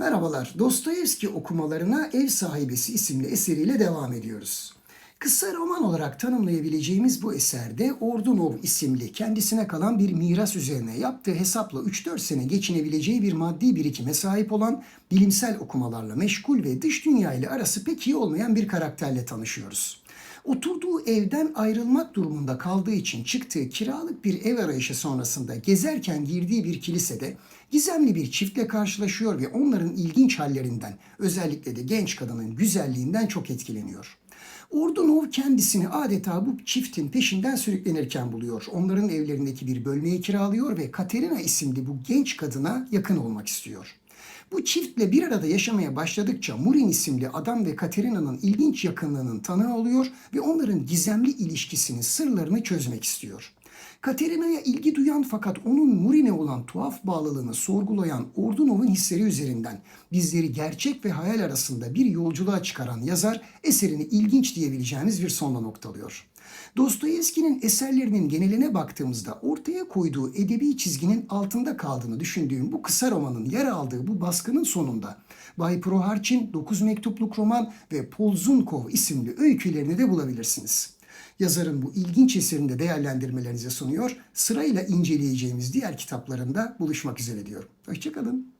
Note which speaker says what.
Speaker 1: Merhabalar, Dostoyevski okumalarına Ev Sahibesi isimli eseriyle devam ediyoruz. Kısa roman olarak tanımlayabileceğimiz bu eserde Ordunov isimli kendisine kalan bir miras üzerine yaptığı hesapla 3-4 sene geçinebileceği bir maddi birikime sahip olan bilimsel okumalarla meşgul ve dış dünya ile arası pek iyi olmayan bir karakterle tanışıyoruz. Oturduğu evden ayrılmak durumunda kaldığı için çıktığı kiralık bir ev arayışı sonrasında gezerken girdiği bir kilisede gizemli bir çiftle karşılaşıyor ve onların ilginç hallerinden, özellikle de genç kadının güzelliğinden çok etkileniyor. Ordunov kendisini adeta bu çiftin peşinden sürüklenirken buluyor. Onların evlerindeki bir bölmeyi kiralıyor ve Katerina isimli bu genç kadına yakın olmak istiyor. Bu çiftle bir arada yaşamaya başladıkça Murin isimli adam ve Katerina'nın ilginç yakınlığının tanığı oluyor ve onların gizemli ilişkisinin sırlarını çözmek istiyor. Katerina'ya ilgi duyan fakat onun Murin'e olan tuhaf bağlılığını sorgulayan Ordunov'un hisleri üzerinden bizleri gerçek ve hayal arasında bir yolculuğa çıkaran yazar eserini ilginç diyebileceğimiz bir sonla noktalıyor. Dostoyevski'nin eserlerinin geneline baktığımızda ortaya koyduğu edebi çizginin altında kaldığını düşündüğüm bu kısa romanın yer aldığı bu baskının sonunda Bay Proharçin 9 mektupluk roman ve Polzunkov isimli öykülerini de bulabilirsiniz. Yazarın bu ilginç eserini de değerlendirmelerinize sunuyor. Sırayla inceleyeceğimiz diğer kitaplarında buluşmak üzere diyorum. Hoşçakalın.